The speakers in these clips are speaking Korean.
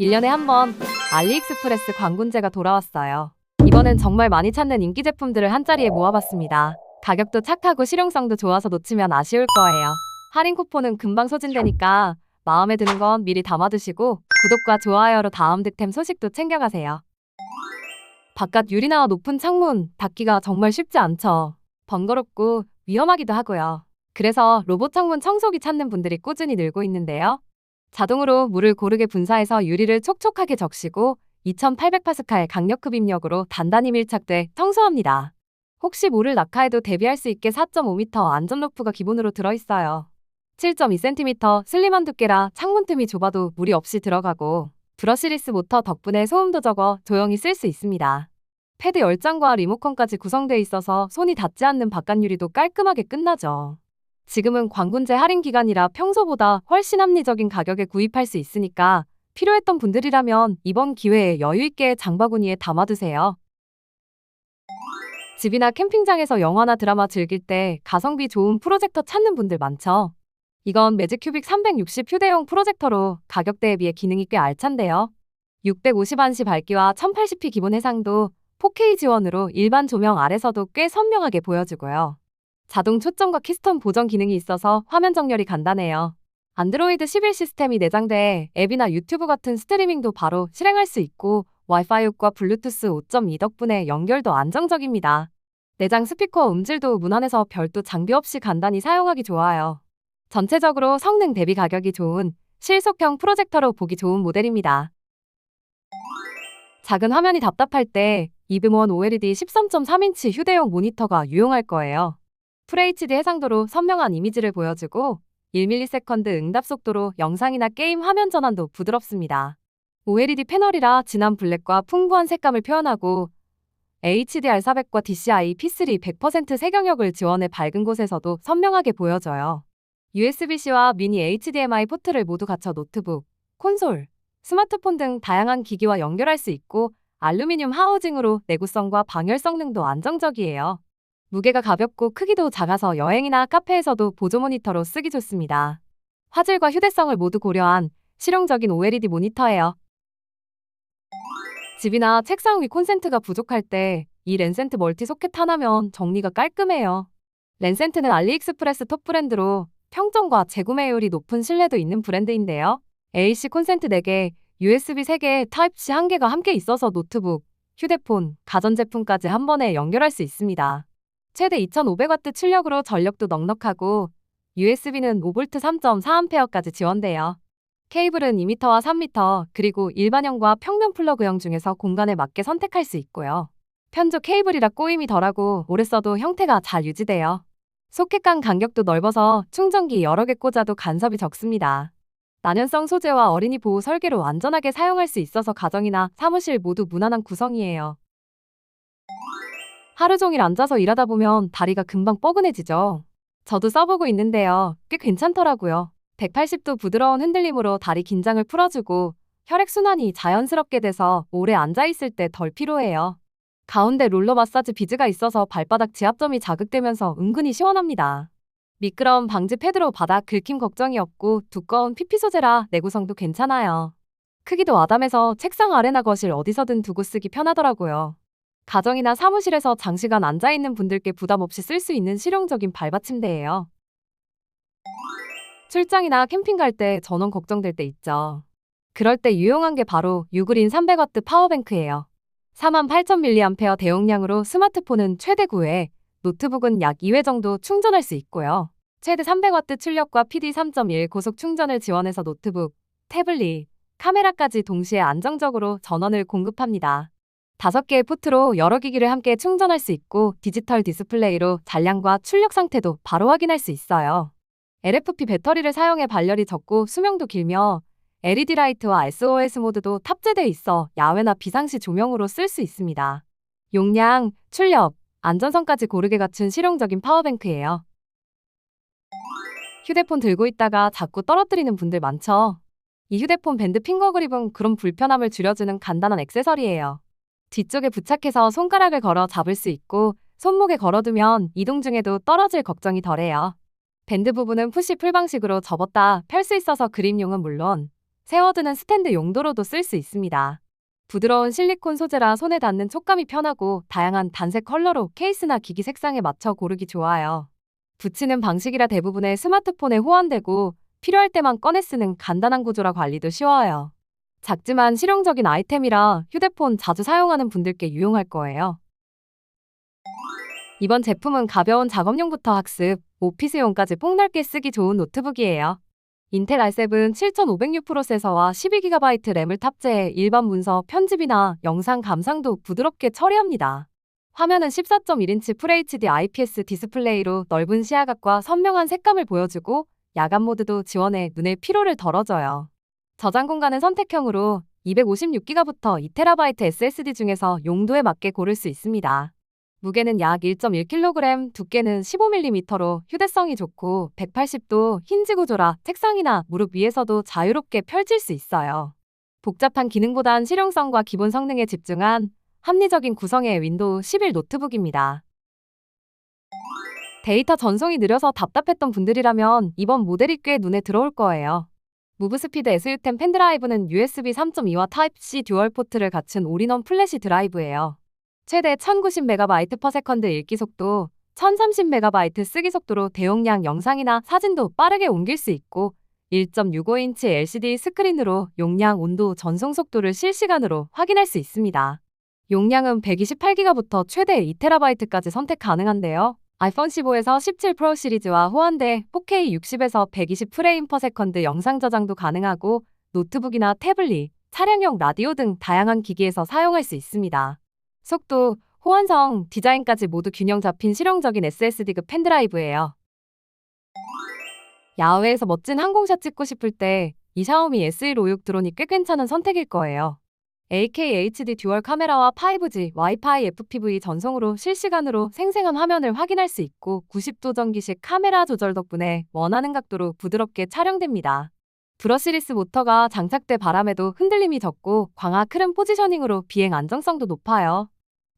1년에 한 번 알리익스프레스 광군제가 돌아왔어요. 이번엔 정말 많이 찾는 인기 제품들을 한자리에 모아봤습니다. 가격도 착하고 실용성도 좋아서 놓치면 아쉬울 거예요. 할인 쿠폰은 금방 소진되니까 마음에 드는 건 미리 담아두시고 구독과 좋아요로 다음 득템 소식도 챙겨가세요. 바깥 유리나 높은 창문 닫기가 정말 쉽지 않죠. 번거롭고 위험하기도 하고요. 그래서 로봇 창문 청소기 찾는 분들이 꾸준히 늘고 있는데요. 자동으로 물을 고르게 분사해서 유리를 촉촉하게 적시고 2800파스칼 강력 흡입력으로 단단히 밀착돼 청소합니다. 혹시 물을 낙하해도 대비할 수 있게 4.5m 안전 로프가 기본으로 들어있어요. 7.2cm 슬림한 두께라 창문 틈이 좁아도 물이 없이 들어가고 브러시리스 모터 덕분에 소음도 적어 조용히 쓸 수 있습니다. 패드 10장과 리모컨까지 구성되어 있어서 손이 닿지 않는 바깥 유리도 깔끔하게 끝나죠. 지금은 광군제 할인 기간이라 평소보다 훨씬 합리적인 가격에 구입할 수 있으니까 필요했던 분들이라면 이번 기회에 여유있게 장바구니에 담아두세요. 집이나 캠핑장에서 영화나 드라마 즐길 때 가성비 좋은 프로젝터 찾는 분들 많죠. 이건 매직큐빅 360 휴대용 프로젝터로 가격대에 비해 기능이 꽤 알찬데요. 650안시 밝기와 1080p 기본 해상도 4K 지원으로 일반 조명 아래서도 꽤 선명하게 보여주고요. 자동 초점과 키스톤 보정 기능이 있어서 화면 정렬이 간단해요. 안드로이드 11 시스템이 내장돼 앱이나 유튜브 같은 스트리밍도 바로 실행할 수 있고 와이파이과 블루투스 5.2 덕분에 연결도 안정적입니다. 내장 스피커 음질도 무난해서 별도 장비 없이 간단히 사용하기 좋아요. 전체적으로 성능 대비 가격이 좋은 실속형 프로젝터로 보기 좋은 모델입니다. 작은 화면이 답답할 때 이브몬 OLED 13.3인치 휴대용 모니터가 유용할 거예요. FHD 해상도로 선명한 이미지를 보여주고 1ms 응답 속도로 영상이나 게임 화면 전환도 부드럽습니다. OLED 패널이라 진한 블랙과 풍부한 색감을 표현하고 HDR400과 DCI P3 100% 색영역을 지원해 밝은 곳에서도 선명하게 보여져요. USB-C와 미니 HDMI 포트를 모두 갖춰 노트북, 콘솔, 스마트폰 등 다양한 기기와 연결할 수 있고 알루미늄 하우징으로 내구성과 방열 성 능도 안정적이에요. 무게가 가볍고 크기도 작아서 여행이나 카페에서도 보조 모니터로 쓰기 좋습니다. 화질과 휴대성을 모두 고려한 실용적인 OLED 모니터예요. 집이나 책상 위 콘센트가 부족할 때이 렌센트 멀티 소켓 하나면 정리가 깔끔해요. 렌센트는 알리익스프레스 톱 브랜드로 평점과 재구매율이 높은 신뢰도 있는 브랜드인데요. AC 콘센트 4개, USB 3개, 타입C 1개가 함께 있어서 노트북, 휴대폰, 가전제품까지 한 번에 연결할 수 있습니다. 최대 2500W 출력으로 전력도 넉넉하고 USB는 5V 3.4A까지 지원돼요. 케이블은 2m와 3m, 그리고 일반형과 평면 플러그형 중에서 공간에 맞게 선택할 수 있고요. 편조 케이블이라 꼬임이 덜하고 오래 써도 형태가 잘 유지돼요. 소켓 간 간격도 넓어서 충전기 여러 개 꽂아도 간섭이 적습니다. 난연성 소재와 어린이 보호 설계로 안전하게 사용할 수 있어서 가정이나 사무실 모두 무난한 구성이에요. 하루 종일 앉아서 일하다 보면 다리가 금방 뻐근해지죠. 저도 써보고 있는데요. 꽤 괜찮더라고요. 180도 부드러운 흔들림으로 다리 긴장을 풀어주고 혈액순환이 자연스럽게 돼서 오래 앉아있을 때 덜 피로해요. 가운데 롤러 마사지 비즈가 있어서 발바닥 지압점이 자극되면서 은근히 시원합니다. 미끄러움 방지 패드로 바닥 긁힘 걱정이 없고 두꺼운 PP 소재라 내구성도 괜찮아요. 크기도 아담해서 책상 아래나 거실 어디서든 두고 쓰기 편하더라고요. 가정이나 사무실에서 장시간 앉아있는 분들께 부담 없이 쓸 수 있는 실용적인 발받침대예요. 출장이나 캠핑 갈 때 전원 걱정될 때 있죠. 그럴 때 유용한 게 바로 유그린 300W 파워뱅크예요. 48,000mAh 대용량으로 스마트폰은 최대 9회, 노트북은 약 2회 정도 충전할 수 있고요. 최대 300W 출력과 PD 3.1 고속 충전을 지원해서 노트북, 태블릿, 카메라까지 동시에 안정적으로 전원을 공급합니다. 5개의 포트로 여러 기기를 함께 충전할 수 있고 디지털 디스플레이로 잔량과 출력 상태도 바로 확인할 수 있어요. LFP 배터리를 사용해 발열이 적고 수명도 길며 LED 라이트와 SOS 모드도 탑재돼 있어 야외나 비상시 조명으로 쓸 수 있습니다. 용량, 출력, 안전성까지 고르게 갖춘 실용적인 파워뱅크예요. 휴대폰 들고 있다가 자꾸 떨어뜨리는 분들 많죠? 이 휴대폰 밴드 핑거 그립은 그런 불편함을 줄여주는 간단한 액세서리예요. 뒤쪽에 부착해서 손가락을 걸어 잡을 수 있고 손목에 걸어두면 이동 중에도 떨어질 걱정이 덜해요. 밴드 부분은 푸시 풀 방식으로 접었다 펼 수 있어서 그립용은 물론 세워두는 스탠드 용도로도 쓸 수 있습니다. 부드러운 실리콘 소재라 손에 닿는 촉감이 편하고 다양한 단색 컬러로 케이스나 기기 색상에 맞춰 고르기 좋아요. 붙이는 방식이라 대부분의 스마트폰에 호환되고 필요할 때만 꺼내 쓰는 간단한 구조라 관리도 쉬워요. 작지만 실용적인 아이템이라 휴대폰 자주 사용하는 분들께 유용할 거예요. 이번 제품은 가벼운 작업용부터 학습, 오피스용까지 폭넓게 쓰기 좋은 노트북이에요. 인텔 i7 7500U 프로 세서와 12GB 램을 탑재해 일반 문서 편집이나 영상 감상도 부드럽게 처리합니다. 화면은 14.1인치 FHD IPS 디스플레이로 넓은 시야각과 선명한 색감을 보여주고 야간 모드도 지원해 눈의 피로를 덜어줘요. 저장 공간은 선택형으로 256기가부터 2TB SSD 중에서 용도에 맞게 고를 수 있습니다. 무게는 약 1.1kg, 두께는 15mm로 휴대성이 좋고 180도 힌지 구조라 책상이나 무릎 위에서도 자유롭게 펼칠 수 있어요. 복잡한 기능보단 실용성과 기본 성능에 집중한 합리적인 구성의 윈도우 11 노트북입니다. 데이터 전송이 느려서 답답했던 분들이라면 이번 모델이 꽤 눈에 들어올 거예요. 무브스피드 SU10 펜드라이브는 USB 3.2와 타입C 듀얼 포트를 갖춘 올인원 플래시 드라이브예요. 최대 1090MB/s 읽기 속도, 1030MB 쓰기 속도로 대용량 영상이나 사진도 빠르게 옮길 수 있고 1.65인치 LCD 스크린으로 용량, 온도, 전송 속도를 실시간으로 확인할 수 있습니다. 용량은 128기가부터 최대 2TB까지 선택 가능한데요. 아이폰 15에서 17 프로 시리즈와 호환돼 4K 60에서 120 프레임 퍼 세컨드 영상 저장도 가능하고 노트북이나 태블릿, 차량용 라디오 등 다양한 기기에서 사용할 수 있습니다. 속도, 호환성, 디자인까지 모두 균형 잡힌 실용적인 SSD급 펜드라이브예요. 야외에서 멋진 항공샷 찍고 싶을 때 이 샤오미 SE56 드론이 꽤 괜찮은 선택일 거예요. 8K HD 듀얼 카메라와 5G 와이파이 FPV 전송으로 실시간으로 생생한 화면을 확인할 수 있고 90도 전기식 카메라 조절 덕분에 원하는 각도로 부드럽게 촬영됩니다. 브러시리스 모터가 장착돼 바람에도 흔들림이 적고 광학 크름 포지셔닝으로 비행 안정성도 높아요.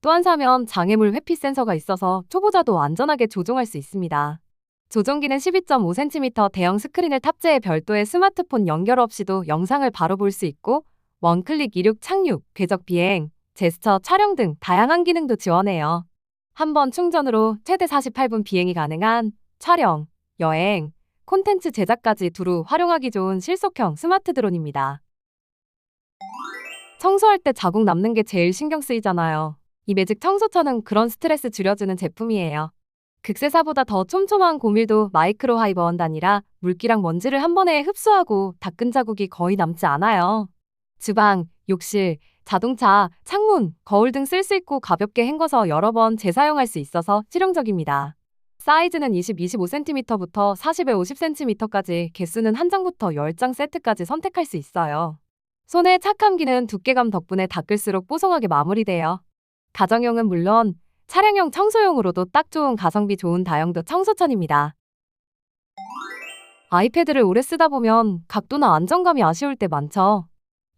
또한 사면 장애물 회피 센서가 있어서 초보자도 안전하게 조종할 수 있습니다. 조종기는 12.5cm 대형 스크린을 탑재해 별도의 스마트폰 연결 없이도 영상을 바로 볼 수 있고 원클릭 이륙 착륙, 궤적 비행, 제스처 촬영 등 다양한 기능도 지원해요. 한 번 충전으로 최대 48분 비행이 가능한 촬영, 여행, 콘텐츠 제작까지 두루 활용하기 좋은 실속형 스마트 드론입니다. 청소할 때 자국 남는 게 제일 신경 쓰이잖아요. 이 매직 청소차는 그런 스트레스 줄여주는 제품이에요. 극세사보다 더 촘촘한 고밀도 마이크로 하이버 원단이라 물기랑 먼지를 한 번에 흡수하고 닦은 자국이 거의 남지 않아요. 주방, 욕실, 자동차, 창문, 거울 등 쓸 수 있고 가볍게 헹궈서 여러 번 재사용할 수 있어서 실용적입니다. 사이즈는 20, 25cm부터 40에 50cm까지 개수는 한 장부터 10장 세트까지 선택할 수 있어요. 손에 착함기는 두께감 덕분에 닦을수록 뽀송하게 마무리돼요. 가정용은 물론 차량용 청소용으로도 딱 좋은 가성비 좋은 다용도 청소천입니다. 아이패드를 오래 쓰다 보면 각도나 안정감이 아쉬울 때 많죠.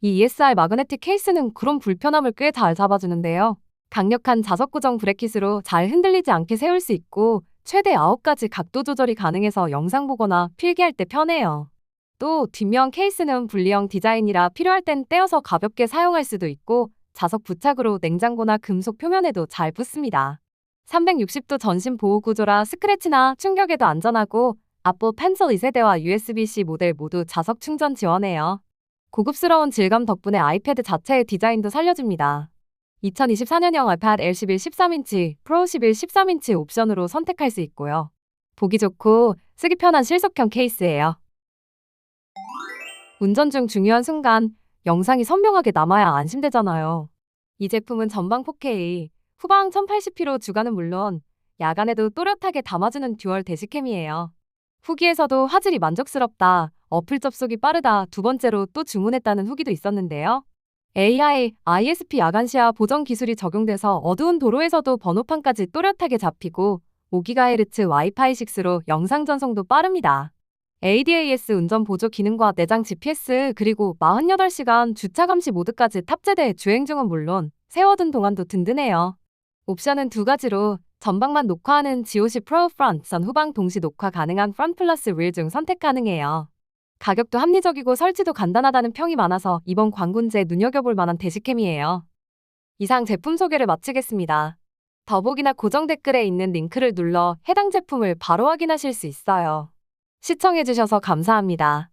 이 ESR 마그네틱 케이스는 그런 불편함을 꽤 잘 잡아주는데요. 강력한 자석 고정 브래킷으로 잘 흔들리지 않게 세울 수 있고 최대 9가지 각도 조절이 가능해서 영상 보거나 필기할 때 편해요. 또 뒷면 케이스는 분리형 디자인이라 필요할 땐 떼어서 가볍게 사용할 수도 있고 자석 부착으로 냉장고나 금속 표면에도 잘 붙습니다. 360도 전신 보호 구조라 스크래치나 충격에도 안전하고 앞부 펜슬 2세대와 USB-C 모델 모두 자석 충전 지원해요. 고급스러운 질감 덕분에 아이패드 자체의 디자인도 살려줍니다. 2024년형 아이패드 Air 11 13인치, 프로 11 13인치 옵션으로 선택할 수 있고요. 보기 좋고 쓰기 편한 실속형 케이스예요. 운전 중 중요한 순간 영상이 선명하게 남아야 안심되잖아요. 이 제품은 전방 4K, 후방 1080p로 주가는 물론 야간에도 또렷하게 담아주는 듀얼 대시캠이에요. 후기에서도 화질이 만족스럽다, 어플 접속이 빠르다 두 번째로 또 주문했다는 후기도 있었는데요. AI, ISP 야간 시야 보정 기술이 적용돼서 어두운 도로에서도 번호판까지 또렷하게 잡히고 5GHz 와이파이 6로 영상 전송도 빠릅니다. ADAS 운전 보조 기능과 내장 GPS 그리고 48시간 주차 감시 모드까지 탑재돼 주행 중은 물론 세워둔 동안도 든든해요. 옵션은 두 가지로 전방만 녹화하는 GOC 프로 프런트 선 후방 동시 녹화 가능한 프런트 플러스 윌중 선택 가능해요. 가격도 합리적이고 설치도 간단하다는 평이 많아서 이번 광군제 눈여겨볼 만한 대시캠이에요. 이상 제품 소개를 마치겠습니다. 더보기나 고정 댓글에 있는 링크를 눌러 해당 제품을 바로 확인하실 수 있어요. 시청해주셔서 감사합니다.